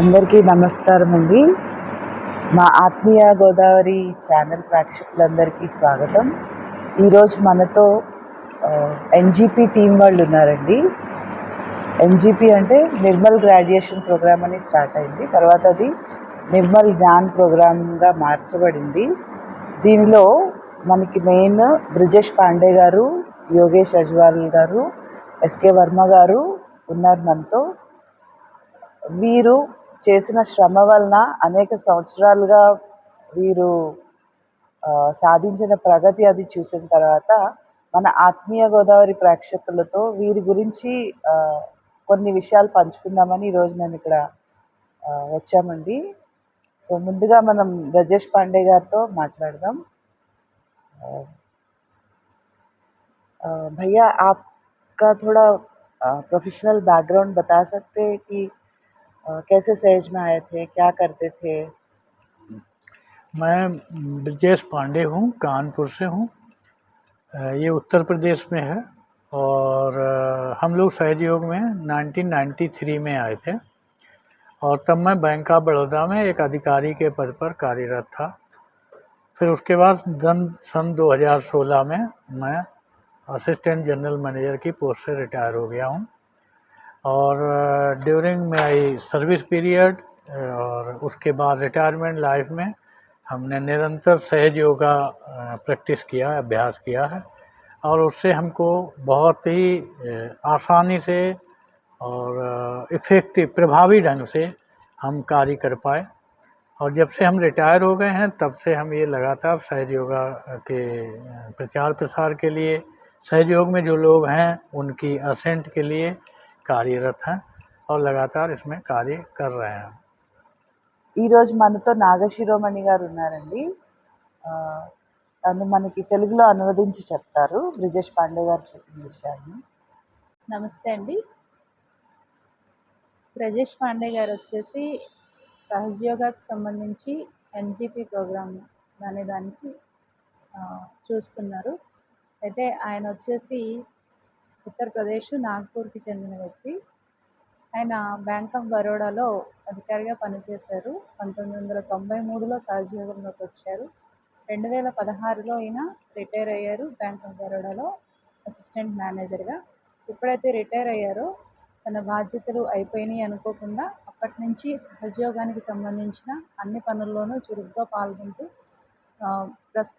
అందరికీ నమస్కారం అండి. మా ఆత్మీయ గోదావరి ఛానల్ ప్రేక్షకులందరికీ స్వాగతం. ఈరోజు మనతో ఎన్జీపీ టీం వాళ్ళు ఉన్నారండి. ఎన్జీపీ అంటే నిర్మల్ గ్రాడ్యుయేషన్ ప్రోగ్రామ్ అని స్టార్ట్ అయింది. తర్వాత అది నిర్మల్ జ్ఞాన్ ప్రోగ్రామ్గా మార్చబడింది. దీనిలో మనకి మెయిన్ బ్రిజేష్ పాండే గారు యోగేష్ అజ్వాల్ గారు ఎస్కే వర్మ గారు ఉన్నారు మనతో. వీరు చేసిన శ్రమ వలన అనేక సంవత్సరాలుగా వీరు ఆ, సాధించిన ప్రగతి అది చూసిన తర్వాత మన ఆత్మీయ గోదావరి ప్రేక్షకులతో వీరి గురించి ఆ, కొన్ని విషయాలు పంచుకుందామని ఈరోజు మేము ఇక్కడ ఆ, వచ్చామండి సో ముందుగా మనం బ్రజేష్ పాండే గారితో మాట్లాడదాం ఆ, आ, भैया आपका थोड़ा प्रोफेशनल बैकग्राउंड बता सकते हैं कि कैसे सहज में आए थे? क्या करते थे? मैं ब्रजेश पांडे हूँ, कानपुर से हूँ। ये उत्तर प्रदेश में है और हम लोग सहयोग में 1993 में आए थे और तब मैं बैंक ऑफ़ बड़ौदा में एक अधिकारी के पद पर कार्यरत था। फिर उसके बाद सन सन 2016 में मैं असिस्टेंट जनरल मैनेजर की पोस्ट से रिटायर हो गया हूँ। और ड्यूरिंग माई सर्विस पीरियड और उसके बाद रिटायरमेंट लाइफ में हमने निरंतर सहज योगा प्रैक्टिस किया, अभ्यास किया है। और उससे हमको बहुत ही आसानी से और इफ़ेक्टिव प्रभावी ढंग से हम कार्य कर पाए। और जब से हम रिटायर हो गए हैं, तब से हम ये लगातार सहज योगा के प्रचार प्रसार के लिए सहयोग में जो लोग हैं, उनकी असेंट के लिए कार्यरत हैं और लगातार इसमें कार्य कर रहे हैं ఈరోజు మనతో నాగశిరోమణి గారు ఉన్నారండి ఆ, తను మనకి తెలుగులో అనువదించి చెప్తారు బ్రిజేష్ పాండే గారు చెప్పిన విషయాన్ని నమస్తే అండి బ్రజేష్ పాండే గారు వచ్చేసి సహజయోగాకి సంబంధించి ఎన్జిపి ప్రోగ్రామ్ అనే దానికి ఆ, చూస్తున్నారు అయితే ఆయన వచ్చేసి ఉత్తరప్రదేశ్ నాగ్పూర్కి చెందిన వ్యక్తి. ఆయన బ్యాంక్ ఆఫ్ బరోడాలో అధికారిగా పనిచేశారు. పంతొమ్మిది వందల తొంభై మూడులో సహజయోగంలోకి వచ్చారు. రెండు వేల పదహారులో ఈయన రిటైర్ అయ్యారు బ్యాంక్ ఆఫ్ బరోడాలో అసిస్టెంట్ మేనేజర్గా. ఎప్పుడైతే రిటైర్ అయ్యారో తన బాధ్యతలు అయిపోయినాయి అనుకోకుండా అప్పటి నుంచి సహజయోగానికి సంబంధించిన అన్ని పనుల్లోనూ చురుగ్గా పాల్గొంటూ ప్రస్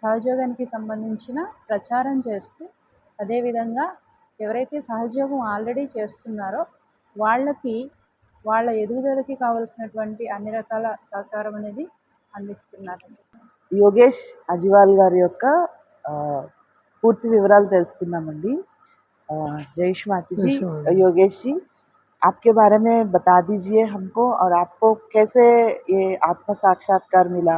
సహజయోగానికి సంబంధించిన ప్రచారం చేస్తూ అదేవిధంగా ఎవరైతే సహజయోగం ఆల్రెడీ చేస్తున్నారో వాళ్ళకి వాళ్ళ ఎదుగుదలకి కావలసినటువంటి అన్ని రకాల సహకారం అనేది అందిస్తున్నారు యోగేష్ అజివాల్ గారి యొక్క ఆ, పూర్తి వివరాలు తెలుసుకుందామండి ఆ, జైష్ మాతి जी जय माता दी। योगेश जी आपके बारे में बता दीजिए हमको और आपको कैसे ये आत्म साक्षात्कार मिला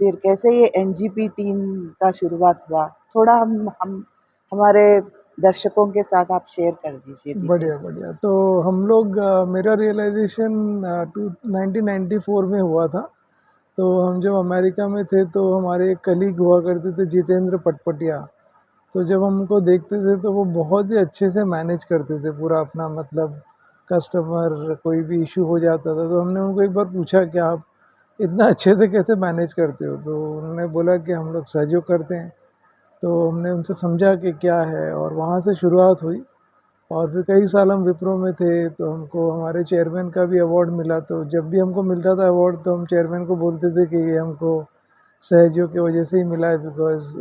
फिर कैसे ये एनजीपी टीम का शुरुआत हुआ थोड़ा हम हम हमारे दर्शकों के साथ आप शेयर कर दीजिए बढ़िया बढ़िया। तो हम लोग मेरा रियलाइजेशन टू 1994 में हुआ था। तो हम जब अमेरिका में थे तो हमारे एक कलीग हुआ करते थे, जितेंद्र पटपटिया। तो जब हम उनको देखते थे तो वो बहुत ही अच्छे से मैनेज करते थे, पूरा अपना मतलब कस्टमर कोई भी इशू हो जाता था तो हमने उनको एक बार पूछा कि आप इतना अच्छे से कैसे मैनेज करते हो? तो उन्होंने बोला कि हम लोग सहयोग करते हैं। तो हमने उनसे समझा कि क्या है और वहाँ से शुरुआत हुई। और फिर कई साल हम विप्रो में थे तो हमको हमारे चेयरमैन का भी अवार्ड मिला। तो जब भी हमको मिलता था अवार्ड तो हम चेयरमैन को बोलते थे कि ये हमको सहयोग की वजह से ही मिला है बिकॉज़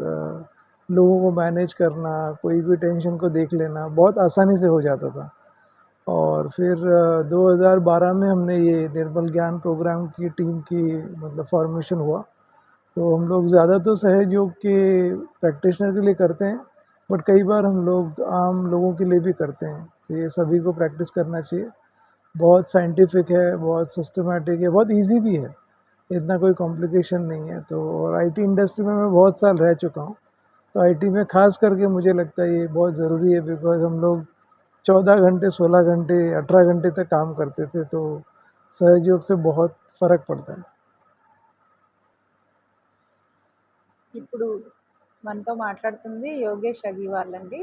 लोगों को मैनेज करना कोई भी टेंशन को देख लेना बहुत आसानी से हो जाता था। और फिर अ, 2012 में हमने ये निर्मल ज्ञान प्रोग्राम की टीम की मतलब फॉर्मेशन हुआ। तो हम लोग ज़्यादा तो सहयोग के प्रैक्टिशनर के लिए करते हैं बट कई बार हम लोग आम लोगों के लिए भी करते हैं। तो ये सभी को प्रैक्टिस करना चाहिए। बहुत साइंटिफिक है, बहुत सिस्टमेटिक है, बहुत इजी भी है। इतना कोई कॉम्प्लिकेशन नहीं है। तो और आईटी इंडस्ट्री में मैं बहुत साल रह चुका हूँ। तो आईटी में खास करके मुझे लगता है ये बहुत ज़रूरी है बिकॉज़ हम लोग चौदह घंटे, सोलह घंटे, अठारह घंटे तक काम करते थे तो सहयोग से बहुत फ़र्क पड़ता है। ఇప్పుడు మనతో మాట్లాడుతుంది యోగేష్ అగివాల్ అండి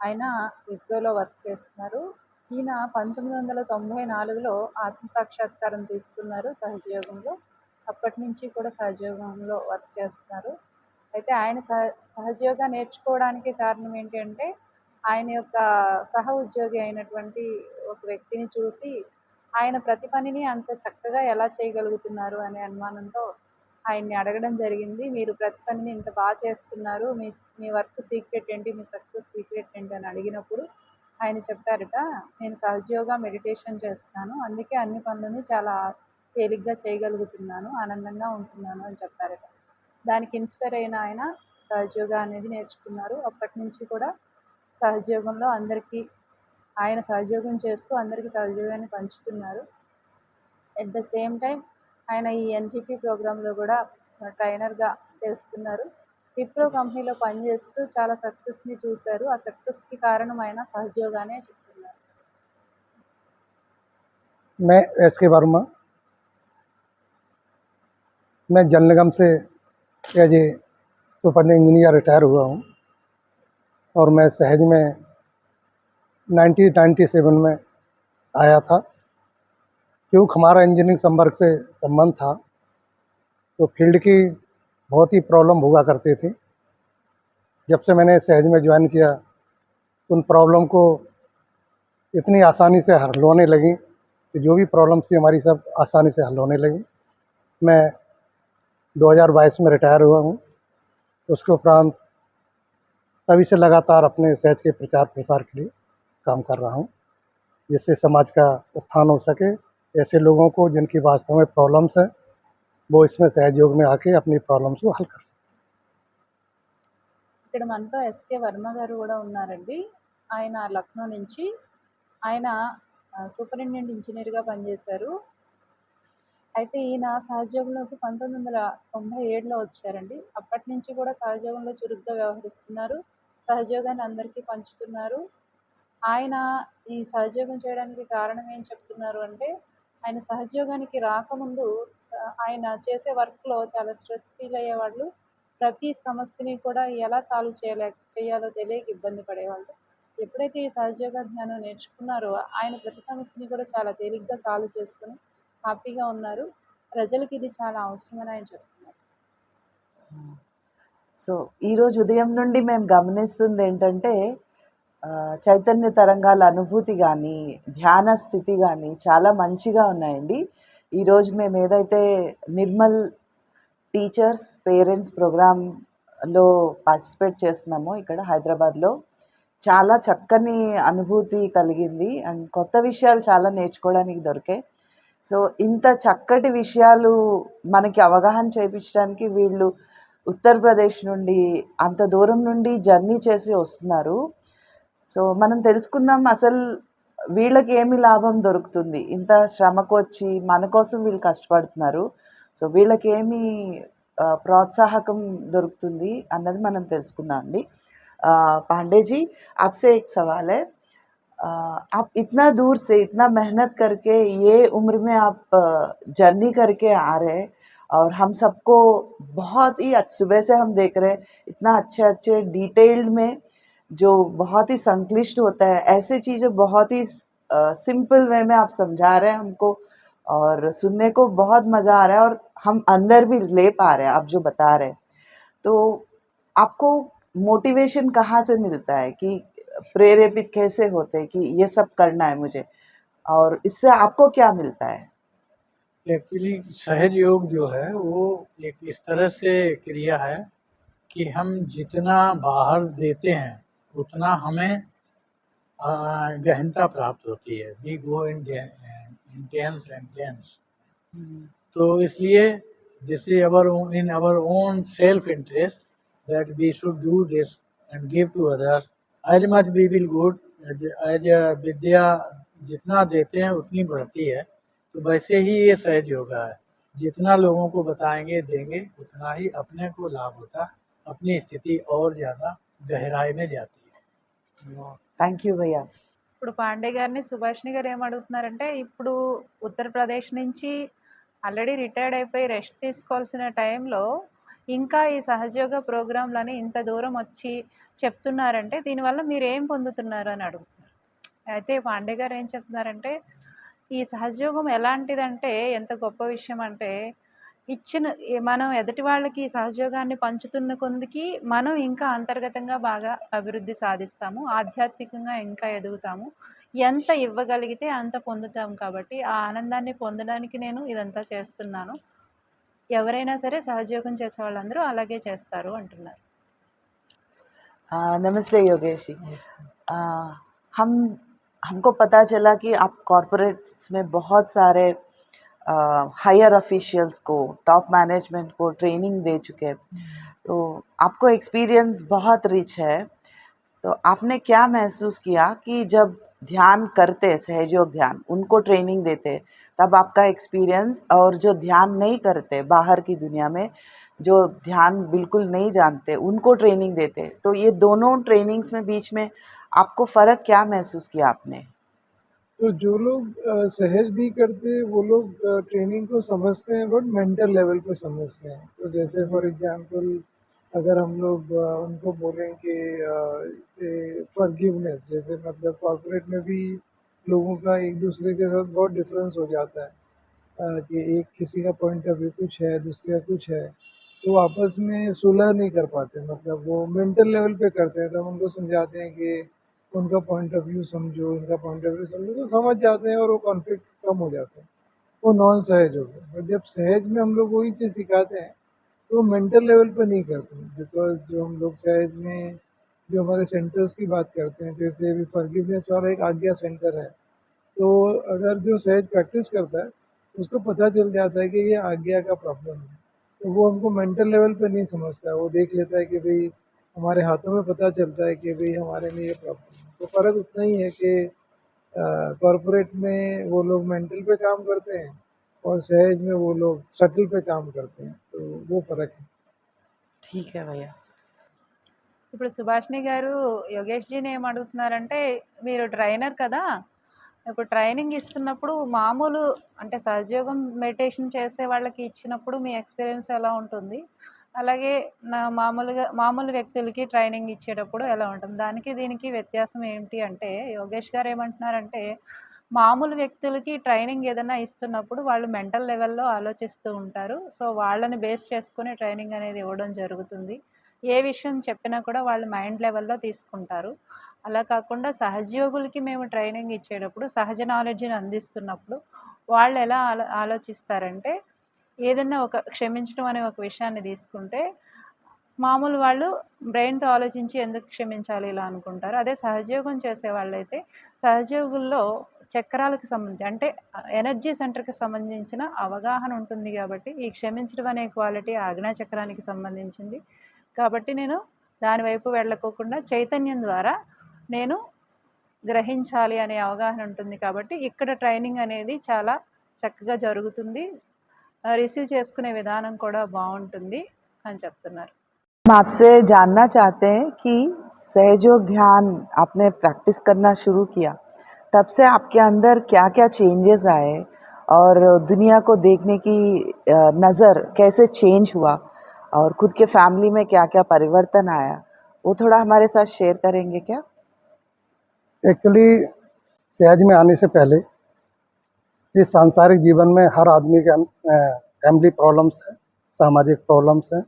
ఆయన విప్రోలో వర్క్ చేస్తున్నారు. ఈయన పంతొమ్మిది వందల తొంభై నాలుగులో ఆత్మసాక్షాత్కారం తీసుకున్నారు సహజయోగంలో. అప్పటి నుంచి కూడా సహజయోగంలో వర్క్ చేస్తున్నారు. అయితే ఆయన సహ సహజయోగా నేర్చుకోవడానికి కారణం ఏంటంటే ఆయన యొక్క సహ ఉద్యోగి అయినటువంటి ఒక వ్యక్తిని చూసి ఆయన ప్రతి పనిని అంత చక్కగా ఎలా చేయగలుగుతున్నారు అనే అనుమానంతో ఆయన్ని అడగడం జరిగింది. మీరు ప్రతి పనిని ఇంత బాగా చేస్తున్నారు. మీ మీ వర్క్ సీక్రెట్ ఏంటి? మీ సక్సెస్ సీక్రెట్ ఏంటి? అని అడిగినప్పుడు ఆయన చెప్పారట నేను సహజయోగా మెడిటేషన్ చేస్తున్నాను అందుకే అన్ని పనులని చాలా తేలిగ్గా చేయగలుగుతున్నాను. ఆనందంగా ఉంటున్నాను అని చెప్పారట. దానికి ఇన్స్పైర్ అయిన ఆయన సహజయోగా అనేది నేర్చుకున్నారు. అప్పటి నుంచి కూడా సహజయోగంలో అందరికీ ఆయన సహజయోగం చేస్తూ అందరికీ సహజయోగాన్ని పంచుతున్నారు. ఎట్ ద సేమ్ టైం ఆయన ఈ ఎన్జిపి ప్రోగ్రాంలో కూడా ట్రైనర్గా చేస్తున్నారు విప్రో కంపెనీలో పనిచేస్తూ చాలా సక్సెస్ని చూశారు ఆ సక్సెస్కి కారణం ఆయన సహజయోగానే చెప్తున్నారు मैं एस के वर्मा मैं जल निगम से as a super engineer retire हुआ हूँ और मैं सहज में 1997 में आया था क्योंकि हमारा इंजीनियरिंग संपर्क से संबंध था तो फ़ील्ड की बहुत ही प्रॉब्लम हुआ करती थी। जब से मैंने सहज में ज्वाइन किया, उन प्रॉब्लम को इतनी आसानी से हल होने लगी कि जो भी प्रॉब्लम थी हमारी सब आसानी से हल होने लगी। मैं 2022 में रिटायर हुआ हूँ। उसके उपरांत तभी से लगातार अपने सहज के प्रचार प्रसार के लिए काम कर रहा हूँ, जिससे समाज का उत्थान हो सके ऐसे लोगों को जिनकी वास्तव में प्रॉब्लम्स हैं वो इसमें सहयोग में आके अपनी प्रॉब्लम्स को हल कर सकें ఇక్కడ మనతో ఎస్కే వర్మ గారు కూడా ఉన్నారండి ఆయన లక్నో నుంచి ఆయన ఆ, సూపరింటెండెంట్ ఇంజనీర్గా పనిచేశారు అయితే ఈయన సహజయోగంలోకి పంతొమ్మిది వందల తొంభై ఏడులో వచ్చారండి అప్పటి నుంచి కూడా సహజయోగంలో చురుగ్గా వ్యవహరిస్తున్నారు సహజయోగాన్ని అందరికీ పంచుతున్నారు ఆయన ఈ సహజయోగం చేయడానికి కారణం ఏం చెప్తున్నారు అంటే ఆయన సహజయోగానికి రాకముందు ఆయన చేసే వర్క్లో చాలా స్ట్రెస్ ఫీల్ అయ్యేవాళ్ళు. ప్రతి సమస్యని కూడా ఎలా సాల్వ్ చేయలే చేయాలో తెలియక ఇబ్బంది పడేవాళ్ళు. ఎప్పుడైతే ఈ సహజయోగ జ్ఞానం నేర్చుకున్నారో ఆయన ప్రతి సమస్యని కూడా చాలా తేలిగ్గా సాల్వ్ చేసుకుని హ్యాపీగా ఉన్నారు. ప్రజలకి ఇది చాలా అవసరమని ఆయన చెప్తున్నారు. సో ఈరోజు ఉదయం నుండి మేము గమనిస్తుంది ఏంటంటే చైతన్య తరంగాల అనుభూతి కానీ ధ్యాన స్థితి కానీ చాలా మంచిగా ఉన్నాయండి. ఈరోజు మేము ఏదైతే నిర్మల్ టీచర్స్ పేరెంట్స్ ప్రోగ్రాంలో పార్టిసిపేట్ చేస్తున్నామో ఇక్కడ హైదరాబాద్లో చాలా చక్కని అనుభూతి కలిగింది. అండ్ కొత్త విషయాలు చాలా నేర్చుకోవడానికి దొరికాయి. సో ఇంత చక్కటి విషయాలు మనకి అవగాహన చేయించడానికి వీళ్ళు ఉత్తరప్రదేశ్ నుండి అంత దూరం నుండి జర్నీ చేసి వస్తున్నారు. సో మనం తెలుసుకుందాం అసలు వీళ్ళకి ఏమి లాభం దొరుకుతుంది ఇంత శ్రమకు వచ్చి మన కోసం వీళ్ళు కష్టపడుతున్నారు సో వీళ్ళకి ఏమి ఆ, ప్రోత్సాహకం దొరుకుతుంది అన్నది మనం తెలుసుకుందాం అండి ఆ, पांडे जी आपसे एक सवाल है आ, आप इतना दूर से इतना मेहनत करके ये उम्र में आप जर्नी करके आ रहे हैं और हम सबको बहुत ही अच्छ- सुबह से हम देख रहे हैं इतना अच्छे अच्छे डिटेल्ड में जो बहुत ही संक्लिष्ट होता है, ऐसी चीज़ें बहुत ही सिंपल वे में आप समझा रहे हैं हमको और सुनने को बहुत मज़ा आ रहा है और हम अंदर भी ले पा रहे हैं, आप जो बता रहे हैं। तो आपको मोटिवेशन कहाँ से मिलता है कि प्रेरेपित कैसे होते हैं कि ये सब करना है मुझे? और इससे आपको क्या मिलता है? एक्चुअली सहज योग जो है, वो एक इस तरह से क्रिया है कि हम जितना बाहर देते हैं उतना हमें गहनता प्राप्त होती है। We go in intense and dense तो इसलिए this is our in our own self interest that we should do this and give to others as much we will good as विद्या जितना देते हैं, उतनी बढ़ती है। तो वैसे ही ये सहज योगा है। जितना लोगों को बताएँगे, देंगे, उतना ही अपने को लाभ होता, अपनी स्थिति और ज़्यादा गहराई में जाती థ్యాంక్ యూ భయ్యా ఇప్పుడు పాండే గారిని సుభాష్ని గారు ఏం అడుగుతున్నారంటే ఇప్పుడు ఉత్తరప్రదేశ్ నుంచి ఆల్రెడీ రిటైర్డ్ అయిపోయి రెస్ట్ తీసుకోవాల్సిన టైంలో ఇంకా ఈ సహజయోగ ప్రోగ్రాంలని ఇంత దూరం వచ్చి చెప్తున్నారంటే దీనివల్ల మీరు ఏం పొందుతున్నారు అని అడుగుతున్నారు. అయితే పాండే గారు ఏం చెప్తున్నారంటే ఈ సహజయోగం ఎలాంటిదంటే ఎంత గొప్ప విషయం అంటే ఇచ్చిన ఈ మనం ఎదుటి వాళ్ళకి సహజయోగాన్ని పంచుతున్న కొందికి మనం ఇంకా అంతర్గతంగా బాగా అభివృద్ధి సాధిస్తాము ఆధ్యాత్మికంగా ఇంకా ఎదుగుతాము ఎంత ఇవ్వగలిగితే అంత పొందుతాం కాబట్టి ఆ ఆనందాన్ని పొందడానికి నేను ఇదంతా చేస్తున్నాను ఎవరైనా సరే సహజయోగం చేసే వాళ్ళందరూ అలాగే చేస్తారు అంటున్నారు आ, नमस्ते योगेश जी आ, हम हमको पता चला कि आप कॉरपोरेट्स में बहुत सारे हायर ऑफिशियल्स को टॉप मैनेजमेंट को ट्रेनिंग दे चुके हैं। तो आपको एक्सपीरियंस बहुत रिच है। तो आपने क्या महसूस किया कि जब ध्यान करते, सहयोग ध्यान, उनको ट्रेनिंग देते, तब आपका एक्सपीरियंस और जो ध्यान नहीं करते बाहर की दुनिया में, जो ध्यान बिल्कुल नहीं जानते, उनको ट्रेनिंग देते। तो ये दोनों ट्रेनिंग्स में बीच में आपको फ़र्क क्या महसूस किया आपने? तो जो लोग सहज नहीं करते वो लोग ट्रेनिंग को समझते हैं बट मेंटल लेवल पे समझते हैं। तो जैसे फॉर एग्जांपल अगर हम लोग उनको बोलें कि अ, से फॉरगिवनेस जैसे मतलब कॉर्पोरेट में भी लोगों का एक दूसरे के साथ बहुत डिफरेंस हो जाता है। कि एक किसी का पॉइंट ऑफ़ व्यू कुछ है दूसरे का कुछ है तो आपस में सुलह नहीं कर पाते मतलब वो मेंटल लेवल पे करते हैं तो हम उनको समझाते हैं कि उनका पॉइंट ऑफ़ व्यू समझो, उनका पॉइंट ऑफ़ व्यू समझो तो समझ जाते हैं और वो कॉन्फ्लिक्ट कम हो जाते हैं। वो नॉन सहज हो गए। बट जब सहज में हम लोग वही चीज़ सिखाते हैं तो मेंटल लेवल पर नहीं करते हैं। बिकॉज़ जो हम लोग सहज में, जो हमारे सेंटर्स की बात करते हैं, जैसे अभी फॉरगिवनेस वाला एक आज्ञा सेंटर है तो अगर जो सहज प्रैक्टिस करता है, उसको पता चल जाता है कि ये आज्ञा का प्रॉब्लम है। तो वो हमको मेंटल लेवल पे नहीं समझता, वो देख लेता है कि भाई हमारे हाथों में पता चलता है कि भाई हमारे में ये प्रॉब्लम है तो फ़र्क उतना ही है कि कॉरपोरेट में वो लोग मेंटल पे काम करते हैं और सहज में वो लोग सटल पे काम करते हैं तो वो फ़र्क है ठीक है भैया ఇప్పుడు సుభాష్ని గారు యోగేష్ జీని ఏం అడుగుతున్నారంటే మీరు ట్రైనర్ కదా ఇప్పుడు ట్రైనింగ్ ఇస్తున్నప్పుడు మామూలు అంటే సహజయోగం మెడిటేషన్ చేసే వాళ్ళకి ఇచ్చినప్పుడు మీ ఎక్స్పీరియన్స్ ఎలా ఉంటుంది అలాగే నా మామూలుగా మామూలు వ్యక్తులకి ట్రైనింగ్ ఇచ్చేటప్పుడు ఎలా ఉంటుంది? దానికి దీనికి వ్యత్యాసం ఏమిటి అంటే యోగేష్ గారు ఏమంటున్నారంటే మామూలు వ్యక్తులకి ట్రైనింగ్ ఏదైనా ఇస్తున్నప్పుడు వాళ్ళు మెంటల్ లెవెల్లో ఆలోచిస్తూ ఉంటారు. సో వాళ్ళని బేస్ చేసుకుని ట్రైనింగ్ అనేది ఇవ్వడం జరుగుతుంది. ఏ విషయం చెప్పినా కూడా వాళ్ళు మైండ్ లెవెల్లో తీసుకుంటారు. అలా కాకుండా సహజయోగులకి మేము ట్రైనింగ్ ఇచ్చేటప్పుడు సహజ నాలెడ్జ్ని అందిస్తున్నప్పుడు వాళ్ళు ఎలా ఆలో ఆలోచిస్తారంటే ఏదైనా ఒక క్షమించడం అనే ఒక విషయాన్ని తీసుకుంటే మామూలు వాళ్ళు బ్రెయిన్తో ఆలోచించి ఎందుకు క్షమించాలి ఇలా అనుకుంటారు. అదే సహజయోగం చేసే వాళ్ళైతే సహజయోగుల్లో చక్రాలకు సంబంధించి అంటే ఎనర్జీ సెంటర్కి సంబంధించిన అవగాహన ఉంటుంది కాబట్టి ఈ క్షమించడం అనే క్వాలిటీ ఆజ్ఞా చక్రానికి సంబంధించింది. కాబట్టి నేను దాని వైపు వెళ్ళకోకుండా చైతన్యం ద్వారా నేను గ్రహించాలి అనే అవగాహన ఉంటుంది కాబట్టి ఇక్కడ ట్రైనింగ్ అనేది చాలా చక్కగా జరుగుతుంది. రిసీవ్ చేసుకునే విధానం కూడా బాగుంటుంది అని చెప్తున్నారు हम आपसे जानना चाहते हैं कि सहयोग ध्यान आपने प्रैक्टिस करना शुरू किया तब से आपके अंदर क्या क्या चेंजेस आए और दुनिया को देखने की अ, नज़र कैसे चेंज हुआ और खुद के फैमिली में क्या क्या परिवर्तन आया वो थोड़ा हमारे साथ शेयर करेंगे क्या एक्चुअली सहज में आने से पहले इस सांसारिक जीवन में हर आदमी के फैमिली प्रॉब्लम्स हैं, सामाजिक प्रॉब्लम्स हैं,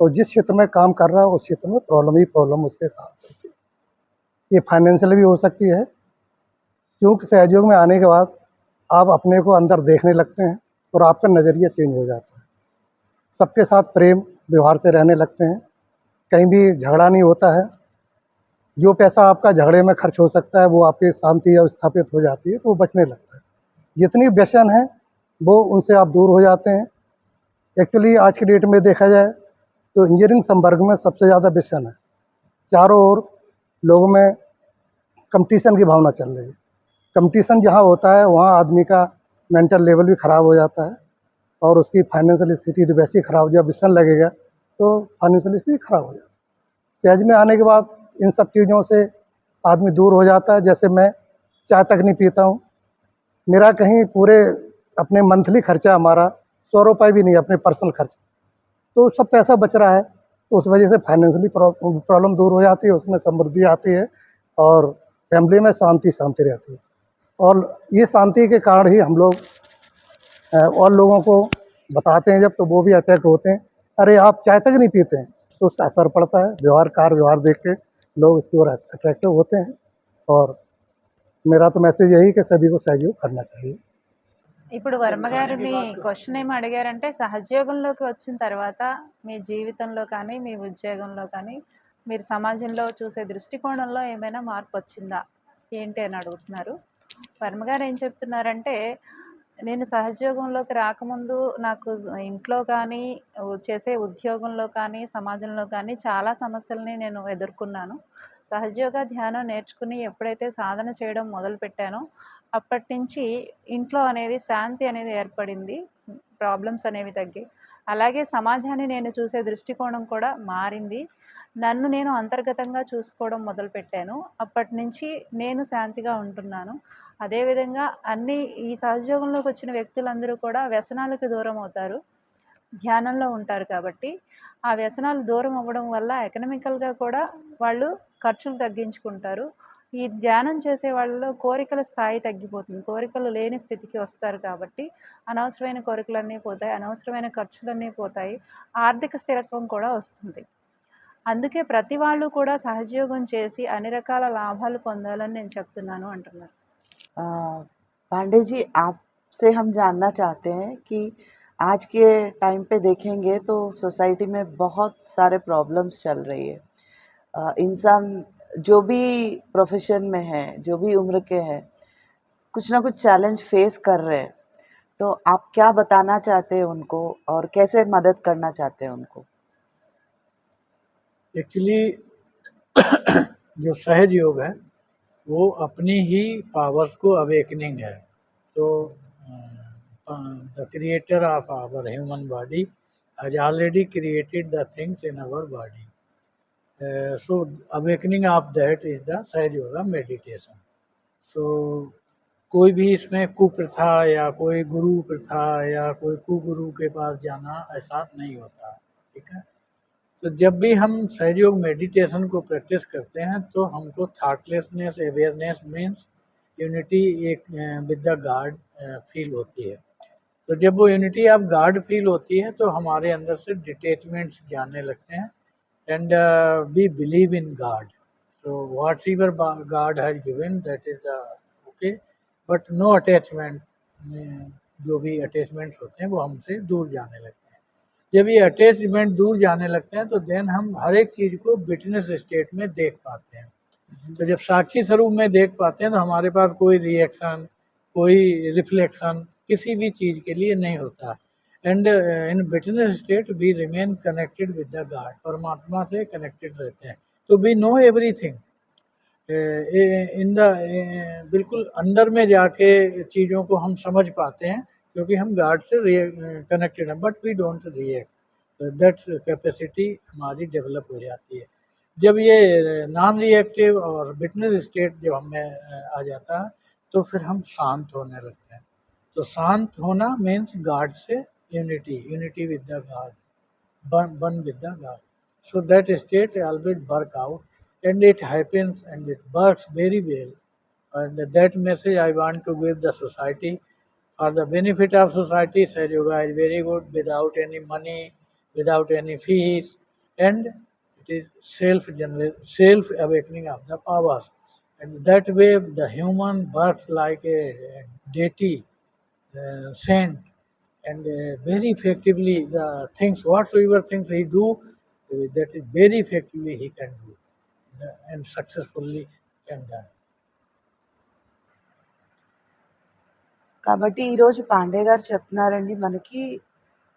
और जिस क्षेत्र में काम कर रहा है, उस क्षेत्र में प्रॉब्लम ही प्रॉब्लम उसके साथ चलती है। ये फाइनेंशियल भी हो सकती है, क्योंकि सहयोग में आने के बाद आप अपने को अंदर देखने लगते हैं, और आपका नज़रिया चेंज हो जाता है। सबके साथ प्रेम, व्यवहार से रहने लगते हैं, कहीं भी झगड़ा नहीं होता है। जो पैसा आपका झगड़े में खर्च हो सकता है, वो आपकी शांति या स्थापित हो जाती है तो वो बचने लगता है। जितनी व्यसन है, वो उनसे आप दूर हो जाते हैं। एक्चुअली आज के डेट में देखा जाए तो इंजीनियरिंग संवर्ग में सबसे ज़्यादा व्यसन है। चारों ओर लोगों में कंपटीशन की भावना चल रही है। कंपटीशन जहाँ होता है, वहाँ आदमी का मेंटल लेवल भी ख़राब हो जाता है और उसकी फाइनेंशियल स्थिति तो वैसे ही ख़राब जब व्यसन लगेगा तो फाइनेंशियल स्थिति ख़राब हो जाती है। सहज में आने के बाद इन सब चीज़ों से आदमी दूर हो जाता है। जैसे मैं चाय तक नहीं पीता हूँ मेरा कहीं पूरे अपने मंथली खर्चा हमारा सौ रुपये भी नहीं अपने पर्सनल खर्च। तो सब पैसा बच रहा है तो उस वजह से फाइनेंशियली प्रॉब्लम दूर हो जाती है, उसमें समृद्धि आती है और फैमिली में शांति शांति रहती है। और ये शांति के कारण ही हम लोग और लोगों को बताते हैं जब तो वो भी अट्रैक्ट होते हैं। अरे, आप चाय तक नहीं पीते हैं तो उसका असर पड़ता है। व्यवहार, कार व्यवहार देख के लोग इसकी ओर अट्रैक्टिव होते हैं और मेरा तो मैसेज यही कि सभी को सहयोग करना चाहिए ఇప్పుడు వర్మ గారిని క్వశ్చన్ ఏమి అడిగారంటే సహజయోగంలోకి వచ్చిన తర్వాత మీ జీవితంలో కానీ మీ ఉద్యోగంలో కానీ మీరు సమాజంలో చూసే దృష్టికోణంలో ఏమైనా మార్పు వచ్చిందా ఏంటి అని అడుగుతున్నారు వర్మ గారు ఏం చెప్తున్నారంటే నేను సహజయోగంలోకి రాకముందు నాకు ఇంట్లో కానీ ఉ- చేసే ఉద్యోగంలో కానీ సమాజంలో కానీ చాలా సమస్యల్ని నేను ఎదుర్కొన్నాను సహజయోగ ధ్యానం నేర్చుకుని ఎప్పుడైతే సాధన చేయడం మొదలు పెట్టానో అప్పటి నుంచి ఇంట్లో అనేది శాంతి అనేది ఏర్పడింది. ప్రాబ్లమ్స్ అనేవి తగ్గి. అలాగే సమాజాన్ని నేను చూసే దృష్టికోణం కూడా మారింది. నన్ను నేను అంతర్గతంగా చూసుకోవడం మొదలుపెట్టాను. అప్పటి నుంచి నేను శాంతిగా ఉంటున్నాను. అదేవిధంగా అన్ని ఈ సహజయోగంలోకి వచ్చిన వ్యక్తులందరూ కూడా వ్యసనాలకు దూరం అవుతారు. ధ్యానంలో ఉంటారు కాబట్టి ఆ వ్యసనాలు దూరం అవ్వడం వల్ల ఎకనామికల్గా కూడా వాళ్ళు ఖర్చులు తగ్గించుకుంటారు ఈ ధ్యానం చేసే వాళ్ళలో కోరికల స్థాయి తగ్గిపోతుంది కోరికలు లేని స్థితికి వస్తారు కాబట్టి అనవసరమైన కోరికలన్నీ పోతాయి అనవసరమైన ఖర్చులన్నీ పోతాయి ఆర్థిక స్థిరత్వం కూడా వస్తుంది అందుకే ప్రతి వాళ్ళు కూడా సహజయోగం చేసి అన్ని రకాల లాభాలు పొందాలని నేను చెప్తున్నాను అంటున్నారు अ, पांडे जी आपसे हम जानना चाहते हैं कि आज के टाइम पे देखेंगे तो सोसाइटी में बहुत सारे प्रॉब्लम्स चल रही है अ, इंसान जो भी प्रोफेशन में है, जो भी उम्र के हैं, कुछ ना कुछ चैलेंज फेस कर रहे हैं। तो आप क्या बताना चाहते हैं उनको और कैसे मदद करना चाहते हैं उनको? एक्चुअली जो सहज योग है, वो अपनी ही पावर्स को अवेकनिंग है। तो the creator of our human body has already created the things in our body. Uh, so awakening of that is the Sahaj Yoga meditation. So कोई भी इसमें कुप्रथा या कोई गुरु प्रथा या कोई कुगुरु के पास जाना ऐसा नहीं होता ठीक है? तो जब भी हम सहयोग मेडिटेशन को प्रैक्टिस करते हैं तो हमको थाटलेसनेस अवेयरनेस मीन्स यूनिटी एक विद द गार्ड फील होती है। तो जब वो यूनिटी ऑफ़ गार्ड फील होती है तो हमारे अंदर से डिटेचमेंट्स जाने लगते हैं। And we believe in God so whatever god has given that is the okay. But no attachment जो भी अटैचमेंट्स होते हैं वो हमसे दूर जाने लगते हैं। जब ये अटैचमेंट दूर जाने लगते हैं तो देन हम हर एक चीज़ को बिटनेस स्टेट में देख पाते हैं। तो जब साक्षी स्वरूप में देख पाते हैं तो हमारे पास कोई रिएक्शन कोई रिफ्लेक्शन किसी भी चीज़ के लिए नहीं होता। And in witness state we remain connected with the God परमात्मा से कनेक्टेड रहते हैं। तो we know everything in the बिल्कुल अंदर में जाके चीज़ों को हम समझ पाते हैं, क्योंकि हम गॉड से कनेक्टेड हैं but we don't react that capacity हमारी डेवलप हो जाती है। जब ये नॉन रिएक्टिव और बिटनेस स्टेट जब हमें आ जाता है तो फिर हम शांत होने लगते हैं। तो शांत होना मीन्स गॉड से unity, unity with the God, one, one with the God. So that state always work out and it happens and it works very well. And that message I want to give the society. For the benefit of society, Said Yoga is very good without any money, without any fees, and it is self self awakening of the powers. And that way, the human birth like a deity, uh, saint, and uh, very effectively the things whatsoever things he do uh, that is very effectively he can do uh, and successfully can done కాబట్టి ఈరోజు పాండే గారు చెప్తున్నారండి మనకి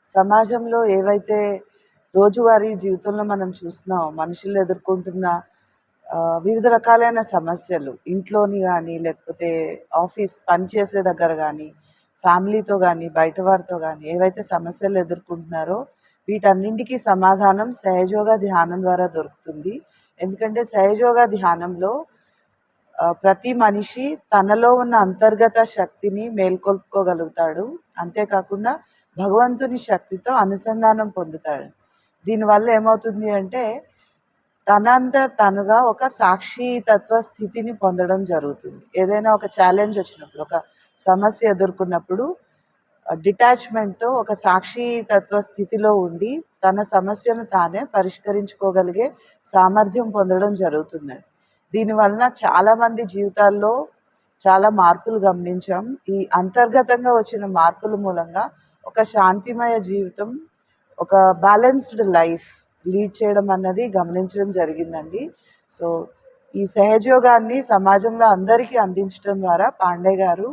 సమాజంలో ఏవైతే రోజువారీ జీవితంలో మనం చూస్తున్నాం మనుషులు ఎదుర్కొంటున్న ఆ, వివిధ రకాలైన సమస్యలు ఇంట్లోని కానీ లేకపోతే ఆఫీస్ పనిచేసే దగ్గర కానీ ఫ్యామిలీతో కానీ బయట వారితో కానీ ఏవైతే సమస్యలు ఎదుర్కొంటున్నారో వీటన్నింటికి సమాధానం సహజోగ ధ్యానం ద్వారా దొరుకుతుంది. ఎందుకంటే సహజోగ ధ్యానంలో ప్రతి మనిషి తనలో ఉన్న అంతర్గత శక్తిని మేల్కొల్పుకోగలుగుతాడు. అంతేకాకుండా భగవంతుని శక్తితో అనుసంధానం పొందుతాడు. దీనివల్ల ఏమవుతుంది అంటే తనంత తనుగా ఒక సాక్షి తత్వ స్థితిని పొందడం జరుగుతుంది. ఏదైనా ఒక ఛాలెంజ్ వచ్చినప్పుడు ఒక సమస్య ఎదుర్కొన్నప్పుడు డిటాచ్మెంట్తో ఒక సాక్షి తత్వ స్థితిలో ఉండి తన సమస్యను తానే పరిష్కరించుకోగలిగే సామర్థ్యం పొందడం జరుగుతుందండి దీనివలన చాలా మంది జీవితాల్లో చాలా మార్పులు గమనించాం. ఈ అంతర్గతంగా వచ్చిన మార్పుల మూలంగా ఒక శాంతిమయ జీవితం ఒక బ్యాలెన్స్డ్ లైఫ్ లీడ్ చేయడం అన్నది గమనించడం జరిగిందండి. సో ఈ సహజయోగాన్ని సమాజంలో అందరికీ అందించడం ద్వారా పాండే గారు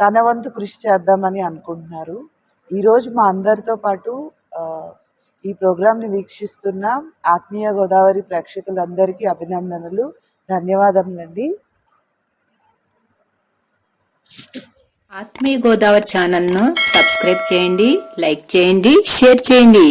తన వంతు కృషి చేద్దామని అనుకుంటున్నారు. ఈరోజు మా అందరితో పాటు ఈ ప్రోగ్రాంని వీక్షిస్తున్న ఆత్మీయ గోదావరి ప్రేక్షకులందరికీ అభినందనలు. ధన్యవాదములండి. ఆత్మీయ గోదావరి ఛానల్ను సబ్స్క్రైబ్ చేయండి లైక్ చేయండి షేర్ చేయండి.